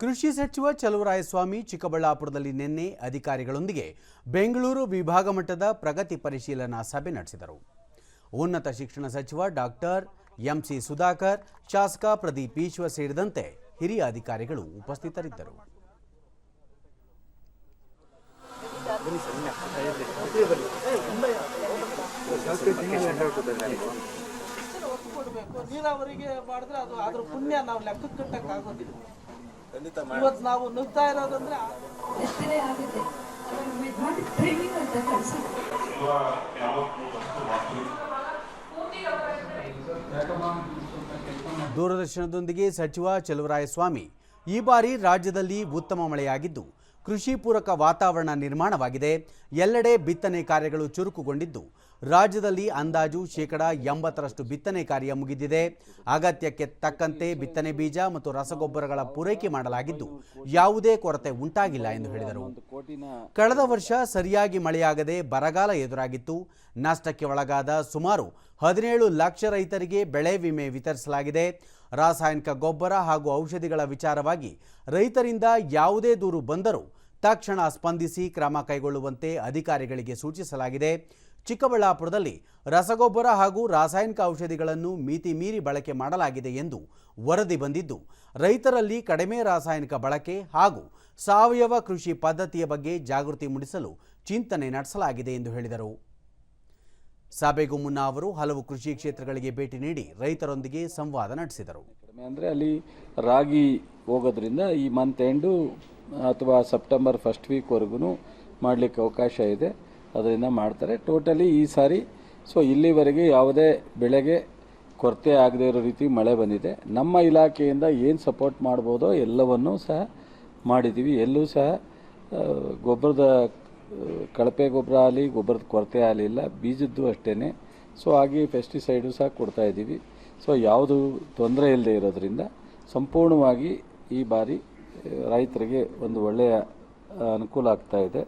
ಕೃಷಿ ಸಚಿವ ಚಲುವರಾಯಸ್ವಾಮಿ ಚಿಕ್ಕಬಳ್ಳಾಪುರದಲ್ಲಿ ನಿನ್ನೆ ಅಧಿಕಾರಿಗಳೊಂದಿಗೆ ಬೆಂಗಳೂರು ವಿಭಾಗ ಮಟ್ಟದ ಪ್ರಗತಿ ಪರಿಶೀಲನಾ ಸಭೆ ನಡೆಸಿದರು. ಉನ್ನತ ಶಿಕ್ಷಣ ಸಚಿವ ಡಾಕ್ಟರ್ ಎಂಸಿ ಸುಧಾಕರ್, ಶಾಸಕ ಪ್ರದೀಪ್ ಈಶ್ವರ್ ಸೇರಿದಂತೆ ಹಿರಿಯ ಅಧಿಕಾರಿಗಳು ಉಪಸ್ಥಿತರಿದ್ದರು. ನೀರಾವರಿಗೆ ಮಾಡಿದ್ರೆ ಅದು ಅದ್ರ ಪುಣ್ಯ ನಾವು ಲೆಕ್ಕಕ್ಕೆ ಕಟ್ಟಕ್ ಆಗೋದಿಲ್ಲ ಇವತ್ತು ನಾವು ನುಗ್ತಾ ಇರೋದಂದ್ರೆ ದೂರದರ್ಶನದೊಂದಿಗೆ ಸಚಿವ ಚಲುವರಾಯಸ್ವಾಮಿ. ಈ ಬಾರಿ ರಾಜ್ಯದಲ್ಲಿ ಉತ್ತಮ ಮಳೆಯಾಗಿದ್ದು ಕೃಷಿ ಪೂರಕ ವಾತಾವರಣ ನಿರ್ಮಾಣವಾಗಿದೆ. ಎಲ್ಲೆಡೆ ಬಿತ್ತನೆ ಕಾರ್ಯಗಳು ಚುರುಕುಗೊಂಡಿದ್ದು ರಾಜ್ಯದಲ್ಲಿ ಅಂದಾಜು ಶೇಕಡ ಎಂಬತ್ತರಷ್ಟು ಬಿತ್ತನೆ ಕಾರ್ಯ ಮುಗಿದಿದೆ. ಅಗತ್ಯಕ್ಕೆ ತಕ್ಕಂತೆ ಬಿತ್ತನೆ ಬೀಜ ಮತ್ತು ರಸಗೊಬ್ಬರಗಳ ಪೂರೈಕೆ ಮಾಡಲಾಗಿದ್ದು, ಯಾವುದೇ ಕೊರತೆ ಉಂಟಾಗಿಲ್ಲ ಎಂದು ಹೇಳಿದರು. ಕಳೆದ ವರ್ಷ ಸರಿಯಾಗಿ ಮಳೆಯಾಗದೆ ಬರಗಾಲ ಎದುರಾಗಿತ್ತು. ನಷ್ಟಕ್ಕೆ ಒಳಗಾದ ಸುಮಾರು ಹದಿನೇಳು ಲಕ್ಷ ರೈತರಿಗೆ ಬೆಳೆ ವಿಮೆ ವಿತರಿಸಲಾಗಿದೆ. ರಾಸಾಯನಿಕ ಗೊಬ್ಬರ ಹಾಗೂ ಔಷಧಿಗಳ ವಿಚಾರವಾಗಿ ರೈತರಿಂದ ಯಾವುದೇ ದೂರು ಬಂದರೂ ತಕ್ಷಣ ಸ್ಪಂದಿಸಿ ಕ್ರಮ ಕೈಗೊಳ್ಳುವಂತೆ ಅಧಿಕಾರಿಗಳಿಗೆ ಸೂಚಿಸಲಾಗಿದೆ. ಚಿಕ್ಕಬಳ್ಳಾಪುರದಲ್ಲಿ ರಸಗೊಬ್ಬರ ಹಾಗೂ ರಾಸಾಯನಿಕ ಔಷಧಿಗಳನ್ನು ಮಿತಿ ಮೀರಿ ಬಳಕೆ ಮಾಡಲಾಗಿದೆ ಎಂದು ವರದಿ ಬಂದಿದ್ದು, ರೈತರಲ್ಲಿ ಕಡಿಮೆ ರಾಸಾಯನಿಕ ಬಳಕೆ ಹಾಗೂ ಸಾವಯವ ಕೃಷಿ ಪದ್ಧತಿಯ ಬಗ್ಗೆ ಜಾಗೃತಿ ಮೂಡಿಸಲು ಚಿಂತನೆ ನಡೆಸಲಾಗಿದೆ ಎಂದು ಹೇಳಿದರು. ಸಭೆಗೂ ಮುನ್ನ ಅವರು ಹಲವು ಕೃಷಿ ಕ್ಷೇತ್ರಗಳಿಗೆ ಭೇಟಿ ನೀಡಿ ರೈತರೊಂದಿಗೆ ಸಂವಾದ ನಡೆಸಿದರು. ಅಂದರೆ ಅಲ್ಲಿ ರಾಗಿ ಹೋಗೋದ್ರಿಂದ ಈ ಮಂತ್ ಎಂಡು ಅಥವಾ ಸೆಪ್ಟೆಂಬರ್ ಫಸ್ಟ್ ವೀಕ್ವರೆಗೂ ಮಾಡಲಿಕ್ಕೆ ಅವಕಾಶ ಇದೆ. ಅದರಿಂದ ಮಾಡ್ತಾರೆ. ಟೋಟಲಿ ಈ ಸಾರಿ ಸೊ ಇಲ್ಲಿವರೆಗೆ ಯಾವುದೇ ಬೆಳೆಗೆ ಕೊರತೆ ಆಗದೇ ಇರೋ ರೀತಿ ಮಳೆ ಬಂದಿದೆ. ನಮ್ಮ ಇಲಾಖೆಯಿಂದ ಏನು ಸಪೋರ್ಟ್ ಮಾಡ್ಬೋದೋ ಎಲ್ಲವನ್ನೂ ಸಹ ಮಾಡಿದ್ದೀವಿ ಎಲ್ಲೂ ಸಹ ಗೊಬ್ಬರದ ಕಳಪೆ ಗೊಬ್ಬರ ಆಗಲಿ, ಗೊಬ್ಬರದ ಕೊರತೆ ಆಗಲಿಲ್ಲ ಬೀಜದ್ದು ಅಷ್ಟೇ ಸೊ ಹಾಗೆ ಪೆಸ್ಟಿಸೈಡು ಸಹ ಕೊಡ್ತಾ ಇದ್ದೀವಿ. ಸೊ ಯಾವುದು ತೊಂದರೆ ಇಲ್ಲದೆ ಇರೋದರಿಂದ ಸಂಪೂರ್ಣವಾಗಿ ಈ ಬಾರಿ ರೈತರಿಗೆ ಒಂದು ಒಳ್ಳೆಯ ಅನುಕೂಲ ಆಗ್ತಾ ಇದೆ.